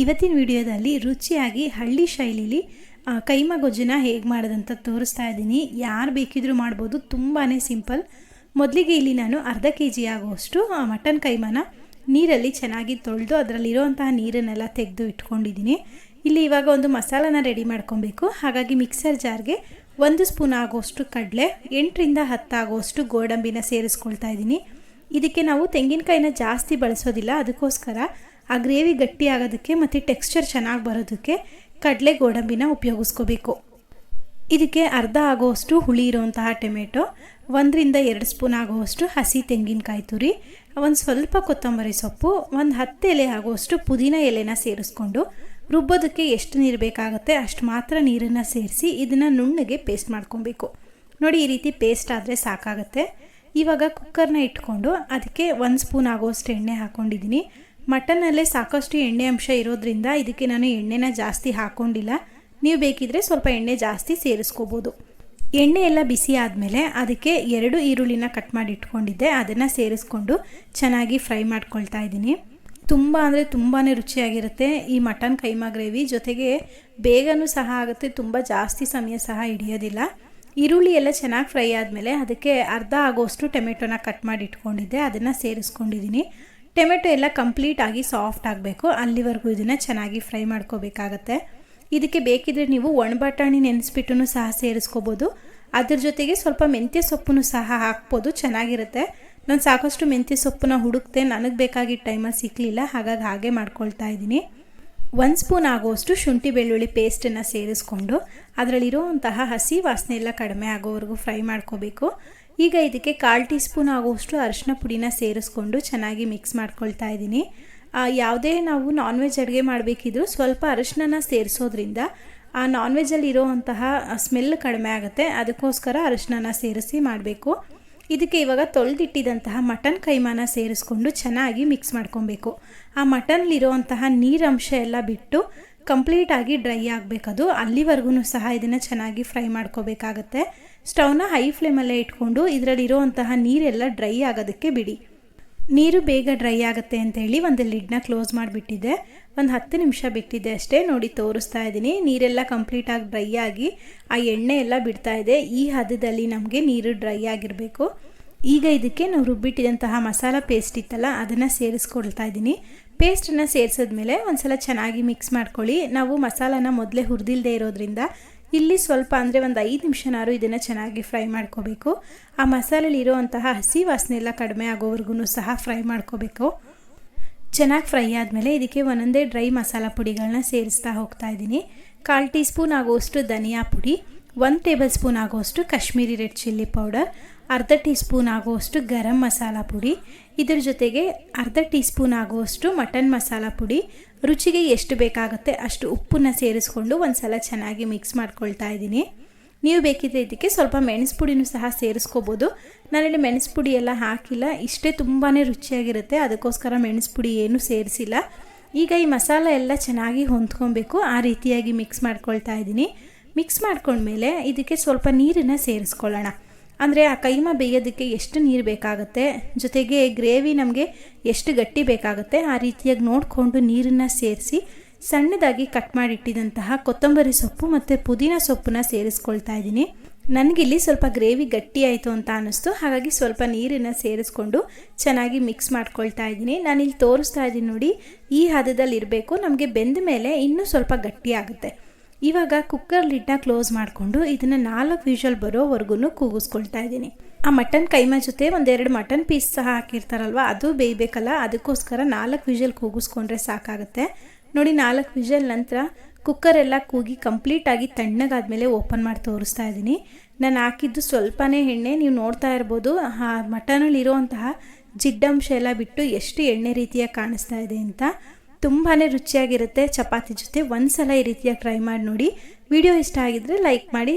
ಇವತ್ತಿನ ವಿಡಿಯೋದಲ್ಲಿ ರುಚಿಯಾಗಿ ಹಳ್ಳಿ ಶೈಲಿಲಿ ಕೈಮ ಗೊಜ್ಜನ್ನ ಹೇಗೆ ಮಾಡೋದಂತ ತೋರಿಸ್ತಾ ಇದ್ದೀನಿ. ಯಾರು ಬೇಕಿದ್ರೂ ಮಾಡ್ಬೋದು ತುಂಬಾ ಸಿಂಪಲ್. ಮೊದಲಿಗೆ ಇಲ್ಲಿ ನಾನು ಅರ್ಧ ಕೆ ಜಿ ಆಗುವಷ್ಟು ಮಟನ್ ಕೈಮನ ನೀರಲ್ಲಿ ಚೆನ್ನಾಗಿ ತೊಳೆದು ಅದರಲ್ಲಿರುವಂತಹ ನೀರನ್ನೆಲ್ಲ ತೆಗೆದು ಇಟ್ಕೊಂಡಿದ್ದೀನಿ. ಇಲ್ಲಿ ಇವಾಗ ಒಂದು ಮಸಾಲಾನ ರೆಡಿ ಮಾಡ್ಕೊಬೇಕು. ಹಾಗಾಗಿ ಮಿಕ್ಸರ್ ಜಾರ್ಗೆ ಒಂದು ಸ್ಪೂನ್ ಆಗುವಷ್ಟು ಕಡಲೆ, ಎಂಟರಿಂದ ಹತ್ತಾಗುವಷ್ಟು ಗೋಡಂಬಿನ ಸೇರಿಸ್ಕೊಳ್ತಾ ಇದ್ದೀನಿ. ಇದಕ್ಕೆ ನಾವು ತೆಂಗಿನಕಾಯಿನ ಜಾಸ್ತಿ ಬಳಸೋದಿಲ್ಲ, ಅದಕ್ಕೋಸ್ಕರ ಆ ಗ್ರೇವಿ ಗಟ್ಟಿ ಆಗೋದಕ್ಕೆ ಮತ್ತು ಟೆಕ್ಸ್ಚರ್ ಚೆನ್ನಾಗಿ ಬರೋದಕ್ಕೆ ಕಡಲೆ ಗೋಡಂಬಿನ ಉಪಯೋಗಿಸ್ಕೋಬೇಕು. ಇದಕ್ಕೆ ಅರ್ಧ ಆಗೋವಷ್ಟು ಹುಳಿ ಇರುವಂತಹ ಟೊಮೆಟೊ, ಒಂದರಿಂದ ಎರಡು ಸ್ಪೂನ್ ಆಗುವಷ್ಟು ಹಸಿ ತೆಂಗಿನಕಾಯಿ ತುರಿ, ಒಂದು ಸ್ವಲ್ಪ ಕೊತ್ತಂಬರಿ ಸೊಪ್ಪು, ಒಂದು ಹತ್ತು ಎಲೆ ಆಗುವಷ್ಟು ಪುದೀನ ಎಲೆನ ಸೇರಿಸ್ಕೊಂಡು ರುಬ್ಬೋದಕ್ಕೆ ಎಷ್ಟು ನೀರು ಬೇಕಾಗುತ್ತೆ ಅಷ್ಟು ಮಾತ್ರ ನೀರನ್ನು ಸೇರಿಸಿ ಇದನ್ನು ನುಣ್ಣಗೆ ಪೇಸ್ಟ್ ಮಾಡ್ಕೊಬೇಕು. ನೋಡಿ ಈ ರೀತಿ ಪೇಸ್ಟ್ ಆದರೆ ಸಾಕಾಗುತ್ತೆ. ಇವಾಗ ಕುಕ್ಕರ್ನ ಇಟ್ಕೊಂಡು ಅದಕ್ಕೆ ಒಂದು ಸ್ಪೂನ್ ಆಗುವಷ್ಟು ಎಣ್ಣೆ ಹಾಕ್ಕೊಂಡಿದ್ದೀನಿ ಮಟನಲ್ಲೇ ಸಾಕಷ್ಟು ಎಣ್ಣೆ ಅಂಶ ಇರೋದ್ರಿಂದ ಇದಕ್ಕೆ ನಾನು ಎಣ್ಣೆನ ಜಾಸ್ತಿ ಹಾಕ್ಕೊಂಡಿಲ್ಲ ನೀವು ಬೇಕಿದ್ರೆ ಸ್ವಲ್ಪ ಎಣ್ಣೆ ಜಾಸ್ತಿ ಸೇರಿಸ್ಕೋಬೋದು. ಎಣ್ಣೆ ಎಲ್ಲ ಬಿಸಿ ಆದಮೇಲೆ ಅದಕ್ಕೆ ಎರಡು ಈರುಳ್ಳಿನ ಕಟ್ ಮಾಡಿ ಇಟ್ಕೊಂಡಿದ್ದೆ. ಅದನ್ನು ಸೇರಿಸ್ಕೊಂಡು ಚೆನ್ನಾಗಿ ಫ್ರೈ ಮಾಡ್ಕೊಳ್ತಾ ಇದ್ದೀನಿ. ತುಂಬ ಅಂದರೆ ತುಂಬಾ ರುಚಿಯಾಗಿರುತ್ತೆ ಈ ಮಟನ್ ಕೈಮಾ ಗ್ರೇವಿ. ಜೊತೆಗೆ ಬೇಗನೂ ಸಹ ಆಗುತ್ತೆ, ತುಂಬ ಜಾಸ್ತಿ ಸಮಯ ಸಹ ಹಿಡಿಯೋದಿಲ್ಲ. ಈರುಳ್ಳಿ ಎಲ್ಲ ಚೆನ್ನಾಗಿ ಫ್ರೈ ಆದಮೇಲೆ ಅದಕ್ಕೆ ಅರ್ಧ ಆಗೋಷ್ಟು ಟೊಮೆಟೊನ ಕಟ್ ಮಾಡಿ ಇಟ್ಕೊಂಡಿದ್ದೆ. ಅದನ್ನು ಸೇರಿಸ್ಕೊಂಡಿದ್ದೀನಿ. ಟೊಮೆಟೊ ಎಲ್ಲ ಕಂಪ್ಲೀಟಾಗಿ ಸಾಫ್ಟ್ ಆಗಬೇಕು. ಅಲ್ಲಿವರೆಗೂ ಇದನ್ನು ಚೆನ್ನಾಗಿ ಫ್ರೈ ಮಾಡ್ಕೋಬೇಕಾಗತ್ತೆ. ಇದಕ್ಕೆ ಬೇಕಿದ್ರೆ ನೀವು ಒಣ ಬಟಾಣಿ ನೆನೆಸ್ಬಿಟ್ಟು ಸಹ ಸೇರಿಸ್ಕೋಬೋದು. ಅದ್ರ ಜೊತೆಗೆ ಸ್ವಲ್ಪ ಮೆಂತ್ಯ ಸೊಪ್ಪನ್ನು ಸಹ ಹಾಕ್ಬೋದು. ಚೆನ್ನಾಗಿರುತ್ತೆ. ನಾನು ಸಾಕಷ್ಟು ಮೆಂತ್ಯ ಸೊಪ್ಪನ್ನ ಹುಡುಕ್ತೆ. ನನಗೆ ಬೇಕಾಗಿದ್ದ ಟೈಮಲ್ಲಿ ಸಿಕ್ಕಲಿಲ್ಲ ಹಾಗಾಗಿ ಹಾಗೆ ಮಾಡ್ಕೊಳ್ತಾ ಇದ್ದೀನಿ. ಒಂದು ಸ್ಪೂನ್ ಆಗೋಷ್ಟು ಶುಂಠಿ ಬೆಳ್ಳುಳ್ಳಿ ಪೇಸ್ಟನ್ನು ಸೇರಿಸ್ಕೊಂಡು ಅದರಲ್ಲಿರುವಂತಹ ಹಸಿ ವಾಸನೆ ಎಲ್ಲ ಕಡಿಮೆ ಆಗೋವರೆಗೂ ಫ್ರೈ ಮಾಡ್ಕೋಬೇಕು. ಈಗ ಇದಕ್ಕೆ ಕಾಲು ಟೀ ಸ್ಪೂನ್ ಆಗೋಷ್ಟು ಅರಿಶಿನ ಪುಡಿನ ಸೇರಿಸ್ಕೊಂಡು ಚೆನ್ನಾಗಿ ಮಿಕ್ಸ್ ಮಾಡ್ಕೊಳ್ತಾ ಇದ್ದೀನಿ. ಯಾವುದೇ ನಾವು ನಾನ್ ವೆಜ್ ಅಡುಗೆ ಮಾಡಬೇಕಿದ್ರೂ ಸ್ವಲ್ಪ ಅರಿಶಿನ ಸೇರಿಸೋದ್ರಿಂದ ಆ ನಾನ್ ವೆಜ್ಜಲ್ಲಿ ಇರೋವಂತಹ ಸ್ಮೆಲ್ ಕಡಿಮೆ ಆಗುತ್ತೆ. ಅದಕ್ಕೋಸ್ಕರ ಅರಿಶಿನ ಸೇರಿಸಿ ಮಾಡಬೇಕು. ಇದಕ್ಕೆ ಇವಾಗ ತೊಳೆದಿಟ್ಟಿದಂತಹ ಮಟನ್ ಕೈಮಾನ ಸೇರಿಸ್ಕೊಂಡು ಚೆನ್ನಾಗಿ ಮಿಕ್ಸ್ ಮಾಡ್ಕೊಬೇಕು. ಆ ಮಟನ್ಲಿರೋಂತಹ ನೀರಂಶ ಎಲ್ಲ ಬಿಟ್ಟು ಕಂಪ್ಲೀಟಾಗಿ ಡ್ರೈ ಆಗಬೇಕದು. ಅಲ್ಲಿವರೆಗೂ ಸಹ ಇದನ್ನು ಚೆನ್ನಾಗಿ ಫ್ರೈ ಮಾಡ್ಕೋಬೇಕಾಗತ್ತೆ. ಸ್ಟವ್ನ ಹೈ ಫ್ಲೇಮಲ್ಲೇ ಇಟ್ಕೊಂಡು ಇದರಲ್ಲಿರುವಂತಹ ನೀರೆಲ್ಲ ಡ್ರೈ ಆಗೋದಕ್ಕೆ ಬಿಡಿ. ನೀರು ಬೇಗ ಡ್ರೈ ಆಗುತ್ತೆ ಅಂತ ಹೇಳಿ ಒಂದು ಲಿಡ್ನ ಕ್ಲೋಸ್ ಮಾಡಿಬಿಟ್ಟಿದ್ದೆ. ಒಂದು ಹತ್ತು ನಿಮಿಷ ಬಿಟ್ಟಿದ್ದೆ ಅಷ್ಟೇ, ನೋಡಿ ತೋರಿಸ್ತಾ ಇದ್ದೀನಿ. ನೀರೆಲ್ಲ ಕಂಪ್ಲೀಟಾಗಿ ಡ್ರೈ ಆಗಿ ಆ ಎಣ್ಣೆ ಎಲ್ಲ ಬಿಡ್ತಾ ಇದೆ. ಈ ಹದದಲ್ಲಿ ನಮಗೆ ನೀರು ಡ್ರೈ ಆಗಿರಬೇಕು. ಈಗ ಇದಕ್ಕೆ ನಾವು ರುಬ್ಬಿಟ್ಟಿದಂತಹ ಮಸಾಲ ಪೇಸ್ಟ್ ಇತ್ತಲ್ಲ, ಅದನ್ನು ಸೇರಿಸ್ಕೊಳ್ತಾ ಇದ್ದೀನಿ. ಪೇಸ್ಟನ್ನು ಸೇರಿಸಿದ್ಮೇಲೆ ಒಂದ್ಸಲ ಚೆನ್ನಾಗಿ ಮಿಕ್ಸ್ ಮಾಡ್ಕೊಳ್ಳಿ. ನಾವು ಮಸಾಲಾನ ಮೊದಲೇ ಹುರಿದಿಲ್ಲದೆ ಇರೋದ್ರಿಂದ ಇಲ್ಲಿ ಸ್ವಲ್ಪ ಅಂದರೆ ಒಂದು ಐದು ನಿಮಿಷನಾರು ಇದನ್ನು ಚೆನ್ನಾಗಿ ಫ್ರೈ ಮಾಡ್ಕೋಬೇಕು. ಆ ಮಸಾಲೆಯಲ್ಲಿ ಇರೋವಂತಹ ಹಸಿ ವಾಸನೆ ಎಲ್ಲ ಕಡಿಮೆ ಆಗೋವರೆಗೂ ಸಹ ಫ್ರೈ ಮಾಡ್ಕೋಬೇಕು. ಚೆನ್ನಾಗಿ ಫ್ರೈ ಆದಮೇಲೆ ಇದಕ್ಕೆ ಒಂದೊಂದೇ ಡ್ರೈ ಮಸಾಲ ಪುಡಿಗಳನ್ನ ಸೇರಿಸ್ತಾ ಹೋಗ್ತಾ ಇದ್ದೀನಿ. ಕಾಲು ಟೀ ಸ್ಪೂನ್ ಆಗುವಷ್ಟು ಧನಿಯಾ ಪುಡಿ, ಒಂದು ಟೇಬಲ್ ಸ್ಪೂನ್ ಆಗುವಷ್ಟು ಕಾಶ್ಮೀರಿ ರೆಡ್ ಚಿಲ್ಲಿ ಪೌಡರ್ ಅರ್ಧ ಟೀ ಸ್ಪೂನ್ ಆಗುವಷ್ಟು ಗರಂ ಮಸಾಲ ಪುಡಿ, ಇದರ ಜೊತೆಗೆ ಅರ್ಧ ಟೀ ಸ್ಪೂನ್ ಆಗುವಷ್ಟು ಮಟನ್ ಮಸಾಲ ಪುಡಿ. ರುಚಿಗೆ ಎಷ್ಟು ಬೇಕಾಗುತ್ತೆ ಅಷ್ಟು ಉಪ್ಪನ್ನು ಸೇರಿಸ್ಕೊಂಡು ಒಂದು ಸಲ ಚೆನ್ನಾಗಿ ಮಿಕ್ಸ್ ಮಾಡ್ಕೊಳ್ತಾ ಇದ್ದೀನಿ. ನೀವು ಬೇಕಿದ್ರೆ ಇದಕ್ಕೆ ಸ್ವಲ್ಪ ಮೆಣಸು ಪುಡಿನೂ ಸಹ ಸೇರಿಸ್ಕೋಬೋದು. ನಾನಿಲ್ಲಿ ಮೆಣಸು ಪುಡಿ ಎಲ್ಲ ಹಾಕಿಲ್ಲ, ಇಷ್ಟೇ ತುಂಬಾ ರುಚಿಯಾಗಿರುತ್ತೆ, ಅದಕ್ಕೋಸ್ಕರ ಮೆಣಸು ಪುಡಿ ಏನೂ ಸೇರಿಸಿಲ್ಲ. ಈಗ ಈ ಮಸಾಲ ಎಲ್ಲ ಚೆನ್ನಾಗಿ ಹೊಂದ್ಕೊಬೇಕು, ಆ ರೀತಿಯಾಗಿ ಮಿಕ್ಸ್ ಮಾಡ್ಕೊಳ್ತಾ ಇದ್ದೀನಿ. ಮಿಕ್ಸ್ ಮಾಡ್ಕೊಂಡ್ಮೇಲೆ ಇದಕ್ಕೆ ಸ್ವಲ್ಪ ನೀರನ್ನು ಸೇರಿಸ್ಕೊಳ್ಳೋಣ. ಅಂದರೆ ಆ ಕೈಮ ಬೇಯೋದಕ್ಕೆ ಎಷ್ಟು ನೀರು ಬೇಕಾಗುತ್ತೆ? ಜೊತೆಗೆ ಗ್ರೇವಿ ನಮಗೆ ಎಷ್ಟು ಗಟ್ಟಿ ಬೇಕಾಗುತ್ತೆ? ಆ ರೀತಿಯಾಗಿ ನೋಡಿಕೊಂಡು ನೀರನ್ನು ಸೇರಿಸಿ ಸಣ್ಣದಾಗಿ ಕಟ್ ಮಾಡಿಟ್ಟಿದಂತಹ ಕೊತ್ತಂಬರಿ ಸೊಪ್ಪು ಮತ್ತು ಪುದೀನ ಸೊಪ್ಪನ್ನ ಸೇರಿಸ್ಕೊಳ್ತಾ ಇದ್ದೀನಿ. ನನಗಿಲ್ಲಿ ಸ್ವಲ್ಪ ಗ್ರೇವಿ ಗಟ್ಟಿ ಆಯಿತು ಅಂತ ಅನ್ನಿಸ್ತು. ಹಾಗಾಗಿ ಸ್ವಲ್ಪ ನೀರನ್ನು ಸೇರಿಸ್ಕೊಂಡು ಚೆನ್ನಾಗಿ ಮಿಕ್ಸ್ ಮಾಡ್ಕೊಳ್ತಾ ಇದ್ದೀನಿ. ನಾನಿಲ್ಲಿ ತೋರಿಸ್ತಾ ಇದ್ದೀನಿ ನೋಡಿ, ಈ ಹದದಲ್ಲಿ ಇರಬೇಕು. ನಮಗೆ ಬೆಂದ ಮೇಲೆ ಇನ್ನೂ ಸ್ವಲ್ಪ ಗಟ್ಟಿ ಆಗುತ್ತೆ. ಇವಾಗ ಕುಕ್ಕರ್ ಲಿಡ್ನ ಕ್ಲೋಸ್ ಮಾಡಿಕೊಂಡು ಇದನ್ನು ನಾಲ್ಕು ವಿಷಲ್ ಬರೋವರೆಗೂ ಕೂಗಿಸ್ಕೊಳ್ತಾ ಇದ್ದೀನಿ. ಆ ಮಟನ್ ಕೈಮಾ ಜೊತೆ ಒಂದೆರಡು ಮಟನ್ ಪೀಸ್ ಸಹ ಹಾಕಿರ್ತಾರಲ್ವ, ಅದು ಬೇಯಬೇಕಲ್ಲ, ಅದಕ್ಕೋಸ್ಕರ ನಾಲ್ಕು ವಿಷಲ್ ಕೂಗಿಸ್ಕೊಂಡ್ರೆ ಸಾಕಾಗುತ್ತೆ. ನೋಡಿ ನಾಲ್ಕು ವಿಷಲ್ ನಂತರ ಕುಕ್ಕರ್ ಎಲ್ಲ ಕೂಗಿ ಕಂಪ್ಲೀಟಾಗಿ ತಣ್ಣಗಾದ್ಮೇಲೆ ಓಪನ್ ಮಾಡಿ ತೋರಿಸ್ತಾ ಇದ್ದೀನಿ. ನಾನು ಹಾಕಿದ್ದು ಸ್ವಲ್ಪನೇ ಎಣ್ಣೆ, ನೀವು ನೋಡ್ತಾ ಇರ್ಬೋದು, ಆ ಮಟನಲ್ಲಿರೋ ಅಂತಹ ಜಿಡ್ಡಂಶ ಎಲ್ಲ ಬಿಟ್ಟು ಎಷ್ಟು ಎಣ್ಣೆ ರೀತಿಯಾಗಿ ಕಾಣಿಸ್ತಾ ಇದೆ ಅಂತ. ತುಂಬಾ ರುಚಿಯಾಗಿರುತ್ತೆ ಚಪಾತಿ ಜೊತೆ. ಒಂದು ಸಲ ಈ ರೀತಿಯಾಗಿ ಟ್ರೈ ಮಾಡಿ ನೋಡಿ. ವಿಡಿಯೋ ಇಷ್ಟ ಆಗಿದ್ದರೆ ಲೈಕ್ ಮಾಡಿ.